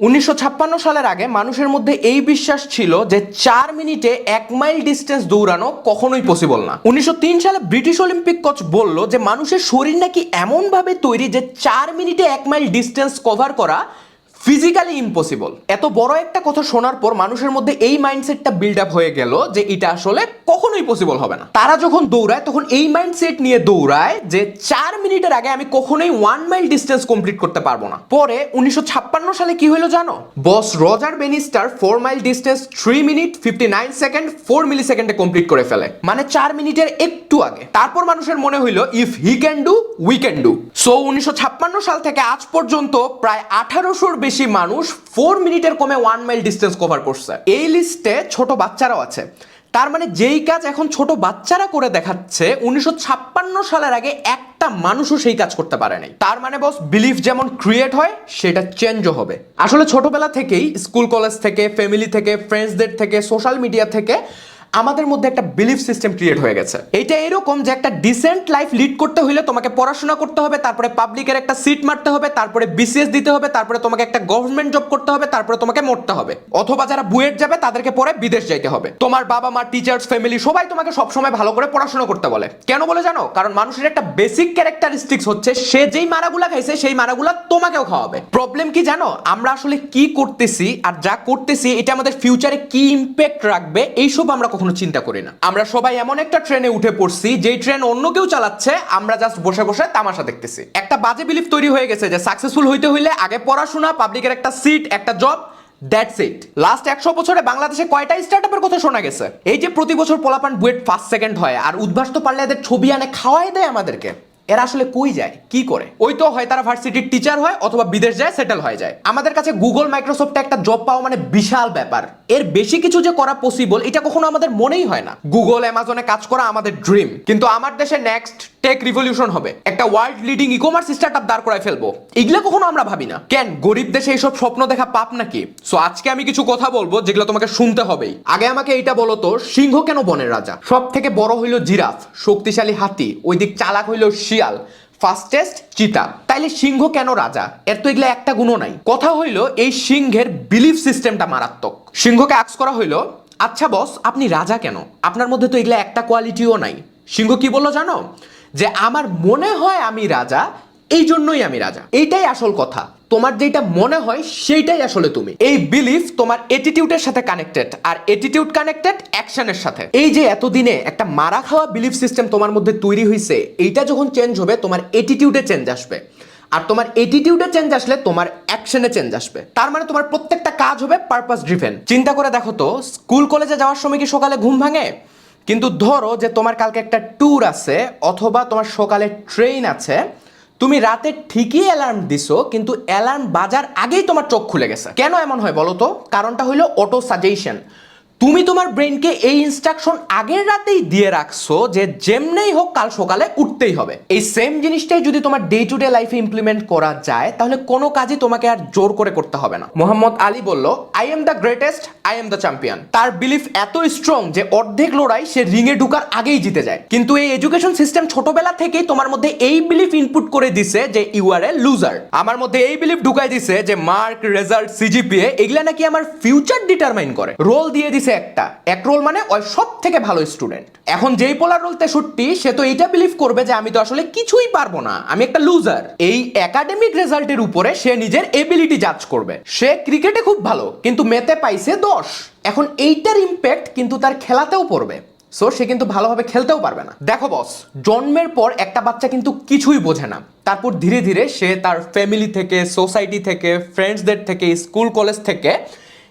উনিশশো ছাপ্পান্ন সালের আগে মানুষের মধ্যে এই বিশ্বাস ছিল যে চার মিনিটে এক মাইল ডিস্টেন্স দৌড়ানো কখনোই পসিবল না। উনিশশো তিন সালে ব্রিটিশ অলিম্পিক কোচ বলল যে মানুষের শরীর নাকি এমনভাবে তৈরি যে চার মিনিটে এক মাইল ডিস্টেন্স কভার করা ফিজিক্যালি ইম্পসিবল এত বড় একটা কথা শোনার পর মানুষের মধ্যে এই মাইন্ডসেটটা বিল্ড আপ হয়ে গেল যে এটা আসলে কখনোই পসিবল হবে না। তারা যখন দৌড়ায়, তখন এই মাইন্ডসেট নিয়ে দৌড়ায় যে চার মিনিটের আগে আমি কখনোই ওয়ান মাইল ডিস্টেন্স কমপ্লিট করতে পারব না। পরে উনিশশো সালে কি হলো জানো? Boss Roger Bannister four mile distance three minute fifty nine second four মিলি সেকেন্ডে কমপ্লিট করে ফেলে। মানে চার মিনিটের একটু আগে। তারপর মানুষের মনে হইল if he can do we can do so উনিশশো সাল থেকে আজ পর্যন্ত প্রায় আঠারোশোর বেশি মানুষ ফোর মিনিটের কমে ওয়ান মাইল ডিস্টেন্স কভার করছে। এই লিস্টে ছোট বাচ্চারাও আছে। তার মানে যেই কাজ এখন ছোট বাচ্চারা করে দেখাচ্ছে, উনিশশো ছাপ্পান্ন সালের আগে একটা মানুষও সেই কাজ করতে পারে নাই। তার মানে বস বিলিফ যেমন ক্রিয়েট হয়, সেটা চেঞ্জও হবে। আসলে ছোটবেলা থেকেই স্কুল কলেজ থেকে ফ্যামিলি থেকে ফ্রেন্ডসদের থেকে সোশ্যাল মিডিয়া থেকে আমাদের মধ্যে একটা বিলিফ সিস্টেম ক্রিয়েট হয়ে গেছে। এটা এরকম যে একটা ডিসেন্ট লাইফ লিড করতে হলে তোমাকে পড়াশোনা করতে হবে, তারপরে পাবলিকের একটা সিট মারতে হবে, তারপরে বিসিএস দিতে হবে, তারপরে তোমাকে একটা গভর্নমেন্ট জব করতে হবে, তারপরে তোমাকে মরতে হবে। অথবা যারা বুয়েট যাবে, তাদেরকে পরে বিদেশ যাইতে হবে। তোমার বাবা মা টিচার্স ফ্যামিলি সবাই তোমাকে সবসময় ভালো করে পড়াশোনা করতে বলে। কেন বলে জানো? কারণ মানুষের একটা বেসিক ক্যারেক্টারিস্টিক্স হচ্ছে, সে যেই মারাগুলা খাইছে, সেই মারাগুলা তোমাকেও খাওয়াবে। প্রবলেম কি জানো? আমরা আসলে কি করতেছি আর যা করতেছি, এটা আমাদের ফিউচারে কি ইম্প্যাক্ট রাখবে, এইসব আমরা কখনো চিন্তা করি না। আমরা সবাই এমন একটা ট্রেনে উঠে পড়ছি, যেই ট্রেন অন্য কেউ চালাচ্ছে, আমরা জাস্ট বসে বসে তামাশা দেখতেছি। একটা বাজে বিলিফ তৈরি হয়ে গেছে যে সাকসেসফুল হইতে হইলে আগে পড়াশোনা পাবলিকের একটা সিট একটা জব দ্যাটস ইট লাস্ট একশো বছরে বাংলাদেশে কয়টা স্টার্টআপের কথা শোনা গেছে? এই যে প্রতি বছর পোলাপান বুয়েট ফার্স্ট সেকেন্ড হয়, আর উদ্ভাস্ত পারলে এদের ছবি আনে, খাওয়াই দেয় আমাদেরকে। এরা আসলে কই যায়? কি করে? ওই তো হয় তারা ভার্সিটির টিচার হয় অথবা বিদেশ যায় সেটেল হয়ে যায়। আমাদের কাছে গুগল মাইক্রোসফটে একটা জব পাওয়া মানে বিশাল ব্যাপার। এর বেশি কিছু যে করা পসিবল এটা কখনো আমাদের মনেই হয় না। গুগল অ্যামাজনে কাজ করা আমাদের ড্রিম কিন্তু আমার দেশে নেক্সট টেক রিভলিউশন হবে। একটা world leading e commerce startup দাঁড় করায় ফেলব। এগুলো কখনো আমরা ভাবি না। কেন? গরিব দেশে এইসব স্বপ্ন দেখা পাপ নাকি? সো আজকে আমি কিছু কথা বলব যেগুলো তোমাকে শুনতে হবেই। আগে আমাকে এইটা বলো তো, সিংহ কেন বনের রাজা? সব থেকে বড় হইল জিরাফ, শক্তিশালী হাতি ওই দিক চালাক হইল শিয়াল ফাস্টেস্ট চিতা। তাইলে সিংহ কেন রাজা? এর তো এগুলা একটা গুণও নাই। কথা হইল, এই সিংহের বিলিফ সিস্টেমটা মারাত্মক। সিংহকে আক্স করা হইল আচ্ছা বস আপনি রাজা কেন? আপনার মধ্যে তো এগুলা একটা কোয়ালিটিও নাই। সিংহ কি বলল জানো? যে আমার মনে হয় আমি রাজা, এই জন্যই আমি রাজা। এইটাই আসল কথা। তোমার যেটা মনে হয়, সেইটাই আসলে তুমি। এই বিলিফ তোমার এটিটিউডের সাথে কানেক্টেড আর এটিটিউড কানেক্টেড অ্যাকশনের সাথে। এই যে এতদিনে একটা মারা খাওয়া বিলিফ সিস্টেম তোমার মধ্যে তৈরি হয়েছে এইটা যখন চেঞ্জ হবে, তোমার এটিটিউডে চেঞ্জ আসবে। আর তোমার এটিটিউডে চেঞ্জ আসলে তোমার অ্যাকশনে চেঞ্জ আসবে। তার মানে তোমার প্রত্যেকটা কাজ হবে পারপাস ড্রিভেন চিন্তা করে দেখো তো স্কুল কলেজে যাওয়ার সময় কি সকালে ঘুম ভাঙে? কিন্তু ধরো যে তোমার কালকে একটা ট্যুর আছে অথবা তোমার সকালে ট্রেন আছে, তুমি রাতে ঠিকই অ্যালার্ম দিছো, কিন্তু অ্যালার্ম বাজার আগেই তোমার চোখ খুলে গেছে। কেন এমন হয় বলো তো? কারণটা হইল অটো সাজেশন তুমি তোমার ব্রেনকে এই ইনস্ট্রাকশন আগের রাতেই দিয়ে রাখছো যে যেমনেই হোক কাল সকালে উঠতেই হবে। এই সেম জিনিসটাই যদি তোমার ডে টু ডে লাইফে ইমপ্লিমেন্ট করা যায়, তাহলে কোনো কাজই তোমাকে আর জোর করে করতে হবে না। মোহাম্মদ আলী বলল I am the greatest I am the champion তার বিলিফ এত স্ট্রং যে অর্ধেক লড়াই সে রিংয়ে ঢুকার আগেই জিতে যায়। কিন্তু এই এডুকেশন সিস্টেম ছোটবেলা থেকেই তোমার মধ্যে এই বিলিফ ইনপুট করে দিছে যে ইউ আর এ লুজার আমার মধ্যে এই বিলিফ ঢুকাই দিছে যে মার্ক রেজাল্ট সিজিপিএ এগুলা নাকি আমার ফিউচার ডিটারমাইন করে। রোল দিয়ে দিছে একটা। এক রোল মানে ওই সব থেকে ভালো স্টুডেন্ট এখন যেই পোলার রোল তেষট্টি সে তো এইটা বিলিভ করবে যে আমি তো আসলে কিছুই পারব না। আমি একটা লুজার এই একাডেমিক রেজাল্টের উপরে সে নিজের এবিলিটি জাজ করবে। সে ক্রিকেটে খুব ভালো, কিন্তু মেতে পাইছে দশ। এখন এইটার ইম্প্যাক্ট কিন্তু তার খেলাতেও পড়বে। সো সে কিন্তু ভালোভাবে খেলতেও পারবে না। দেখো বস জন্মের পর একটা বাচ্চা কিন্তু কিছুই বোঝে না। তারপর ধীরে ধীরে সে তার ফ্যামিলি থেকে সোসাইটি থেকে ফ্রেন্ডসদের থেকে স্কুল কলেজ থেকে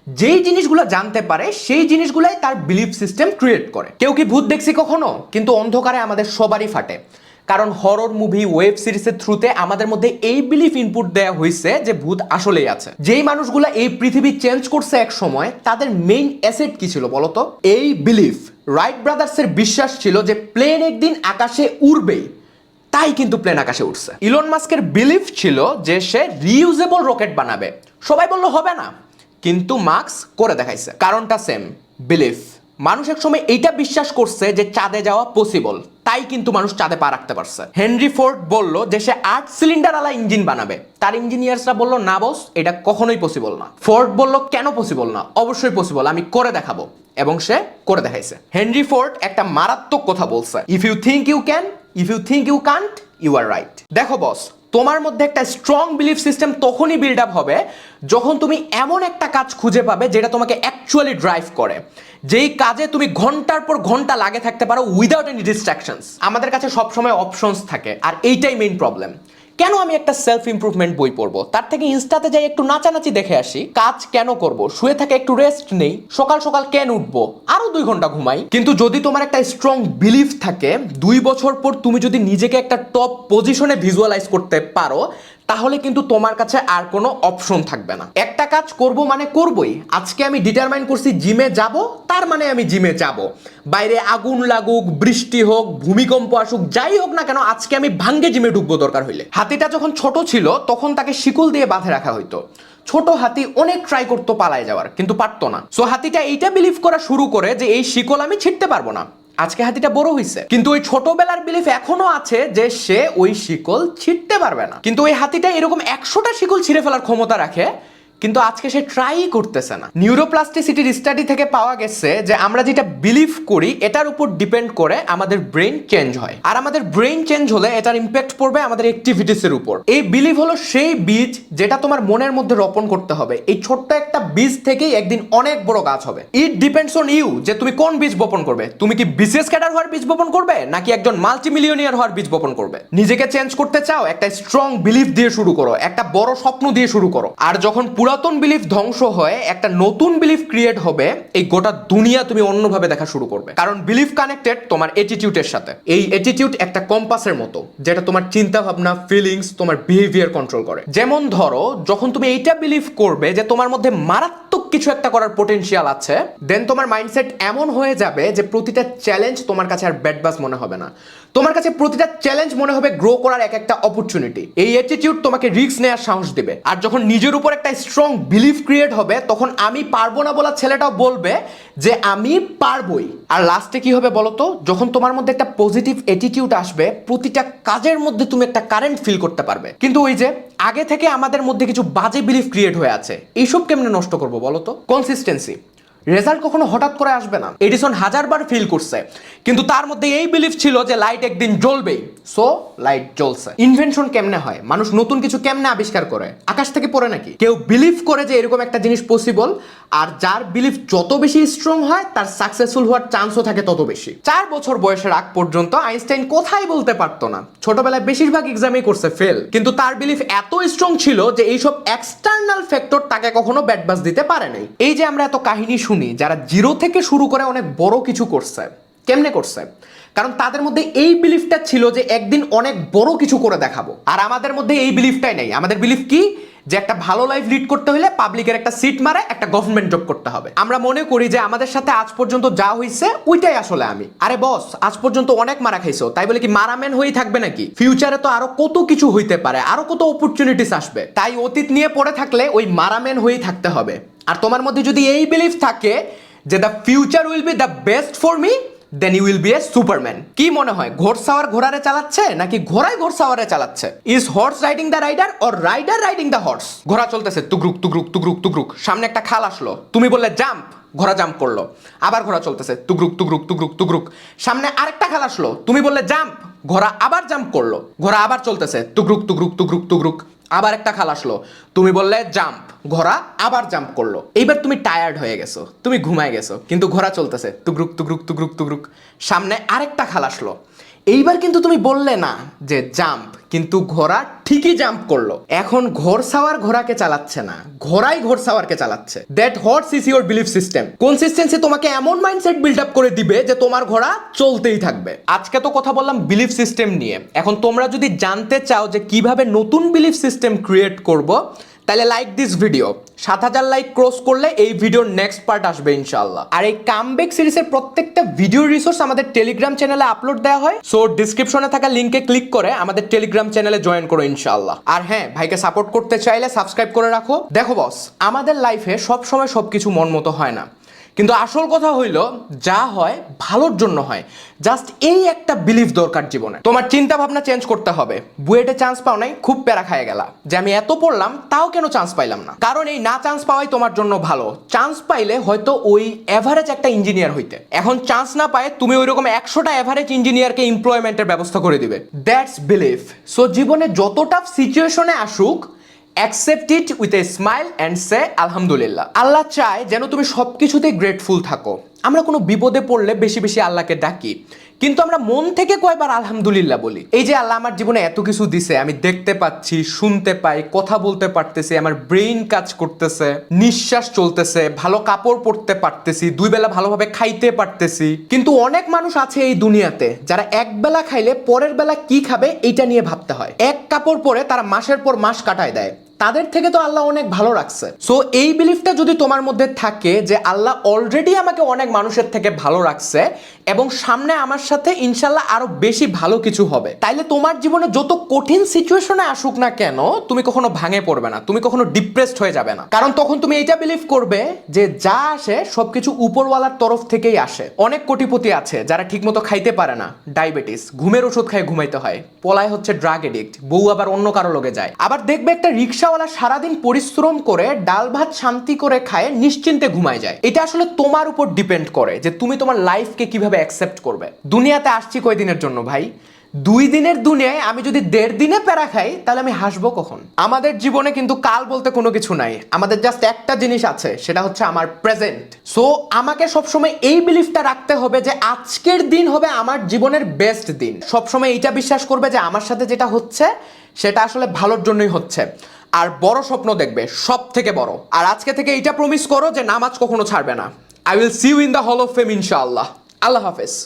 যেই জিনিসগুলো জানতে পারে, সেই জিনিসগুলাই তার বিলিফ সিস্টেম ক্রিয়েট করে। কেউ কি ভূত দেখছি কখনো? কিন্তু অন্ধকারে আমাদের সবারই ফাটে। কারণ হরর মুভি ওয়েব সিরিজের থ্রুতে আমাদের মধ্যে এই বিলিফ ইনপুট দেওয়া হয়েছে যে ভূত আসলেই আছে। যেই মানুষগুলো এই পৃথিবী চেঞ্জ করছে এক সময়, তাদের মেইন অ্যাসেট কি ছিল বলতো? এই বিলিফ রাইট ব্রাদার্সের বিশ্বাস ছিল যে প্লেন একদিন আকাশে উড়বেই। তাই কিন্তু প্লেন আকাশে উঠছে। ইলন মাস্কের বিলিফ ছিল যে সে রিউজেবল রকেট বানাবে। সবাই বলল, হবে না। কিন্তু মার্কস করে দেখাইছে। কারণটা সেম বিলিফ মানুষ এক সময় এইটা বিশ্বাস করছে যে চাঁদে যাওয়া পসিবল তাই কিন্তু মানুষ চাঁদে পা রাখতে পারছে। হেনরি ফোর্ড বলল যে সে আট সিলিন্ডার আলা ইঞ্জিন বানাবে। তার ইঞ্জিনিয়ার্সরা বলল, না বস এটা কখনোই পসিবল না। ফোর্ড বলল, কেন পসিবল না? অবশ্যই পসিবল আমি করে দেখাবো। এবং সে করে দেখাইছে। হেনরি ফোর্ড একটা মারাত্মক কথা বলছে। If you think you can if you think you can't you are right দেখো বস তোমার মধ্যে একটা স্ট্রং বিলিফ সিস্টেম তখনই বিল্ড আপ হবে যখন তুমি এমন একটা কাজ খুঁজে পাবে যেটা তোমাকে অ্যাকচুয়ালি ড্রাইভ করে। যেই কাজে তুমি ঘণ্টার পর ঘণ্টা লাগে থাকতে পারো উইদাউট এনি ডিস্ট্রাকশনস আমাদের কাছে সবসময় অপশনস থাকে, আর এইটাই মেইন প্রবলেম কেন আমি একটা সেলফ ইমপ্রুভমেন্ট বই পড়ব? তার থেকে ইনস্টাতে যাই একটু নাচানাচি দেখে আসি, কাজ কেন করব? শুয়ে থাকে একটু রেস্ট নেই, সকাল সকাল কেন উঠবো? দুই ঘণ্টা ঘুমাই। কিন্তু যদি তোমার একটা স্ট্রং বিলিফ থাকে, দুই বছর পর তুমি যদি নিজেকে একটা টপ পজিশনে ভিজুয়ালাইজ করতে পারো, তাহলে কিন্তু তোমার কাছে আর কোনো অপশন থাকবে না। একটা কাজ করব মানে করবই। আজকে আমি ডিটারমাইন করছি জিমে যাব, তার মানে আমি জিমে যাব। বাইরে আগুন লাগুক, বৃষ্টি হোক, ভূমিকম্প আসুক, যাই হোক না কেন, আজকে আমি ভাঙ্গে জিমে ঢুকবো দরকার হইলে। হাতিটা যখন ছোট ছিল, তখন তাকে শিকল দিয়ে বাঁধে রাখা হইতো। ছোট হাতি অনেক ট্রাই করতো পালায় যাওয়ার, কিন্তু পারতো না। সো হাতিটা এইটা বিলিভ করা শুরু করে যে এই শিকল আমি ছিটতে পারব না। আজকে হাতিটা বড় হয়েছে কিন্তু ওই ছোটবেলার বিলিফ এখনও আছে যে সে ওই শিকল ছিটতে পারবে না। কিন্তু ওই হাতিটা এরকম একশোটা শিকল ছিঁড়ে ফেলার ক্ষমতা রাখে কিন্তু আজকে সে ট্রাই করতেছে না। নিউরোপ্লাস্টিসিটির স্টাডি থেকে পাওয়া গেছে যে আমরা যেটা বিলিভ করি, এটার উপর ডিপেন্ড করে আমাদের ব্রেন চেঞ্জ হয়। আর আমাদের ব্রেন চেঞ্জ হলে এটার ইম্প্যাক্ট পড়বে আমাদের অ্যাক্টিভিটিসের উপর। এই বিলিভ হলো সেই বীজ যেটা তোমার মনের মধ্যে রোপণ করতে হবে। এই ছোট্ট একটা বীজ থেকেই একদিন অনেক বড় গাছ হবে। ইট ডিপেন্ডস অন ইউ যে তুমি কোন বীজ বপন করবে। তুমি কি বিসিএস ক্যাডার হওয়ার বীজ বপন করবে, নাকি একজন মাল্টি মিলিয়নিয়ার হওয়ার বীজ বপন করবে? নিজেকে চেঞ্জ করতে চাও, একটা স্ট্রং বিলিফ দিয়ে শুরু করো, একটা বড় স্বপ্ন দিয়ে শুরু করো। আর যখন পুরাতন বিলিফ ধ্বংস হয় একটা নতুন বিলিফ ক্রিয়েট হবে, এই গোটা দুনিয়া তুমি অন্যভাবে দেখা শুরু করবে। কারণ বিলিফ কানেক্টেড তোমার এটিটিউডের সাথে। এই অ্যাটিটিউড একটা কম্পাসের মতো, যেটা তোমার চিন্তা ভাবনা ফিলিংস তোমার বিহেভিয়ার কন্ট্রোল করে। যেমন ধরো, যখন তুমি এইটা বিলিভ করবে যে তোমার মধ্যে মারাত্মক কিছু একটা করার পোটেনশিয়াল আছে। দেন তোমার মাইন্ডসেট এমন হয়ে যাবে যে প্রতিটা চ্যালেঞ্জ তোমার কাছে আর ব্যাডবাস মনে হবে না। তোমার কাছে প্রতিটা চ্যালেঞ্জ মনে হবে গ্রো করার এক একটা অপরচুনিটি এই অ্যাটিটিউড তোমাকে রিস্ক নেওয়ার সাহস দেবে। আর যখন নিজের উপর একটা স্ট্রং বিলিফ ক্রিয়েট হবে, তখন আমি পারব না বলা ছেলেটাও বলবে যে আমি পারবই। আর লাস্টে কি হবে বলো তো যখন তোমার মধ্যে একটা পজিটিভ অ্যাটিটিউড আসবে, প্রতিটা কাজের মধ্যে তুমি একটা কারেন্ট ফিল করতে পারবে। কিন্তু ওই যে আগে থেকে আমাদের মধ্যে কিছু বাজে বিলিফ ক্রিয়েট হয়ে আছে, এইসব কেমনে নষ্ট করব বলো কনসিস্টেন্সি রেজাল্ট কখনো হঠাৎ করে আসবে না। এডিসন হাজারবার ফিল করছে। কিন্তু তার মধ্যে এই বিলিফ ছিল যে লাইট একদিন জ্বলবেই। সো লাইট জ্বলছে। ইনভেনশন কেমনে হয়? মানুষ নতুন কিছু কেমনে আবিষ্কার করে? আকাশ থেকে পড়ে নাকি? কেউ বিলিভ করে যে এরকম একটা জিনিস পসিবল আর যার বিলিফ যত বেশি স্ট্রং হয় তার সাকসেসফুল হওয়ার চান্সও থাকে তত বেশি। চার বছর বয়সের আগ পর্যন্ত আইনস্টাইন কোথায় বলতে পারতো না? ছোটবেলায় বেশিরভাগ এক্সামই করছে ফেল কিন্তু তার বিলিফ এত স্ট্রং ছিল যে এইসব এক্সটার্নাল ফ্যাক্টর তাকে কখনো ব্যাটবাস দিতে পারে নাই। এই যে আমরা এত কাহিনী শুনি যারা জিরো থেকে শুরু করে অনেক বড় কিছু করছে, কেমনে করছে? কারণ তাদের মধ্যে এই বিলিফটা ছিল যে একদিন অনেক বড় কিছু করে দেখাবো। আর আমাদের মধ্যে এই বিলিফটাই নেই। আমাদের বিলিফ কি? যে একটা ভালো লাইফ লিড করতে হলে পাবলিকের একটা সিট মারে, একটা গভর্নমেন্ট জব করতে হবে। আমরা মনে করি যে আমাদের সাথে আজ পর্যন্ত যা হয়েছে ওইটাই আসলে আমি। আরে বস আজ পর্যন্ত অনেক মারা খাইছো। তাই বলে কি মারামেন হয়েই থাকবে নাকি? ফিউচারে তো আরও কত কিছু হইতে পারে, আরও কত অপরচুনিটিস আসবে। তাই অতীত নিয়ে পড়ে থাকলে ওই মারামেন হয়েই থাকতে হবে। আর তোমার মধ্যে যদি এই বিলিফ থাকে যে the future will be the best for me then you will be a superman কি মনে হয়? ঘোড়সাওয়ার ঘোড়ারে চালাচ্ছে নাকি ঘোড়ায় ঘোড়সাওয়ারে চালাচ্ছে? Is horse riding the rider or rider riding the horse ঘোড়া চলতেছে, তুগরুক তুগরুক তুগরুক তুগরুক। সামনে একটা খাল আসলো। তুমি বললে জাম্প ঘোড়া জাম্প করল। আবার ঘোড়া চলতেছে, তুগরুক তুগরুক তুগরুক তুগরুক। সামনে আরেকটা খাল আসলো। তুমি বললে জাম্প ঘোড়া আবার জাম্প করল। ঘোড়া আবার চলতেছে, তুগরুক তুগরুক তুগরুক তুগরুক। আবার একটা খাল আসলো। তুমি বললে, জাম্প। ঘোড়া আবার জাম্প করল। এইবার তুমি টায়ার্ড হয়ে গেছো, তুমি ঘুমায় গেছো, কিন্তু ঘোড়া চলতেছে, তুগরুক তুগরুক তুগরুক তুগরুক। সামনে আরেকটা খাল আসলো। এইবার কিন্তু তুমি বললে না যে জাম্প, কিন্তু ঘোড়া ঠিকই জাম্প করল। এখন ঘোড়সাওয়ার ঘোড়াকে চালাচ্ছে না। ঘোড়াই ঘোড়সাওয়ারকে চালাচ্ছে। That what's is your belief system consistency তোমাকে এমন মাইন্ডসেট বিল্ড আপ করে দিবে যে তোমার ঘোড়া চলতেই থাকবে। আজকে তো কথা বললাম বিলিফ সিস্টেম নিয়ে। এখন তোমরা যদি জানতে চাও যে কীভাবে নতুন বিলিফ সিস্টেম ক্রিয়েট করব তাহলে লাইক দিস ভিডিও সাত হাজার লাইক ক্রস করলে এই ভিডিওর নেক্সট পার্ট আসবে ইনশাল্লাহ আর এই কামব্যাক সিরিজের প্রত্যেকটা ভিডিও রিসোর্স আমাদের টেলিগ্রাম চ্যানেলে আপলোড দেওয়া হয়। সো ডিসক্রিপশনে থাকা লিঙ্কে ক্লিক করে আমাদের টেলিগ্রাম চ্যানেলে জয়েন করো ইনশাল্লাহ আর হ্যাঁ ভাইকে সাপোর্ট করতে চাইলে সাবস্ক্রাইব করে রাখো। দেখো বস আমাদের লাইফে সব সময় সবকিছু মন মতো হয় না। কিন্তু আসল কথা হইল, যা হয় ভালোর জন্য হয়। জাস্ট এই একটা বিলিফ দরকার জীবনে। তোমার চিন্তা ভাবনা চেঞ্জ করতে হবে। বুয়েটে চান্স পাও নাই, খুব প্যারা খায় গেলা। যে আমি এত পড়লাম, তাও কেন চান্স পাইলাম না? কারণ এই না চান্স পাওয়াই তোমার জন্য ভালো। চান্স পাইলে হয়তো ওই এভারেজ একটা ইঞ্জিনিয়ার হইতে। এখন চান্স না পায়, তুমি ওইরকম একশোটা এভারেজ ইঞ্জিনিয়ারকে এমপ্লয়মেন্টের ব্যবস্থা করে দিবে। দ্যাটস বিলিফ সো জীবনে যত টাফ সিচুয়েশনে আসুক accept it with a smile and সে আলহামদুলিল্লাহ আল্লাহ চায় যেন তুমি সব কিছুতেই গ্রেটফুল থাকো। আমরা কোনো বিপদে পড়লে বেশি বেশি আল্লাহকে ডাকি। কিন্তু আমরা মন থেকে কয়বার আলহামদুলিল্লাহ বলি। এই যে আল্লাহ আমার জীবনে এত কিছু দিছে, আমি দেখতে পাচ্ছি, শুনতে পাই, কথা বলতে পারতেছি, আমার ব্রেইন কাজ করতেছে, নিঃশ্বাস চলতেছে, ভালো কাপড় পরতে পারতেছি, দুই বেলা ভালোভাবে খাইতে পারতেছি। কিন্তু অনেক মানুষ আছে এই দুনিয়াতে যারা এক বেলা খাইলে পরের বেলা কি খাবে এটা নিয়ে ভাবতে হয়। এক কাপড় পরে তারা মাসের পর মাস কাটায় দেয়। তাদের থেকে তো আল্লাহ অনেক ভালো রাখছে। সো এই বিলিফটা যদি তোমার মধ্যে থাকে যে আল্লাহ অলরেডি আমাকে অনেক মানুষের থেকে ভালো রাখছে এবং সামনে আমার সাথে ইনশাল্লাহ আরও বেশি ভালো কিছু হবে। তাইলে তোমার জীবনে যত কঠিন সিচুয়েশনে আসুক না কেন, তুমি কখনো ভাঙে পড়বে না, তুমি কখনো ডিপ্রেসড হয়ে যাবে না। কারণ তখন তুমি এটা বিলিভ করবে যে যা আসে সবকিছু উপরওয়ালার তরফ থেকেই আসে। অনেক কোটিপতি আছে যারা ঠিকমতো খাইতে পারে না ডায়াবেটিস ঘুমের ওষুধ খায় ঘুমাইতে হয়, পলায় হচ্ছে ড্রাগ এডিক্ট বউ আবার অন্য কারও লোকে যায়। আবার দেখবে একটা রিক্সাওয়ালা সারাদিন পরিশ্রম করে, ডাল ভাত শান্তি করে খায়, নিশ্চিন্তে ঘুমায় যায়। এটা আসলে তোমার উপর ডিপেন্ড করে যে তুমি তোমার লাইফকে কীভাবে অ্যাকসেপ্ট করবে। দুনিয়াতে আসছি কয়দিনের জন্য ভাই? দুই দিনের দুনিয়ায় আমি যদি দেড় দিনে প্যারা খাই, তাহলে আমি হাসবো কখন? আমাদের জীবনে কিন্তু কাল বলতে কোনো কিছু নাই। আমাদের জাস্ট একটা জিনিস আছে, সেটা হচ্ছে আমার প্রেজেন্ট সো আমাকে সবসময় এই বিলিফটা রাখতে হবে যে আজকের দিন হবে আমার জীবনের বেস্ট দিন। সবসময় এইটা বিশ্বাস করবে যে আমার সাথে যেটা হচ্ছে, সেটা আসলে ভালোর জন্যই হচ্ছে। আর বড় স্বপ্ন দেখবে সব থেকে বড়। আর আজকে থেকে এটা প্রমিস করো যে নামাজ কখনো ছাড়বে না। I will see you in the hall of fame ইনশাআল্লাহ। আল্লাহ হাফেজ।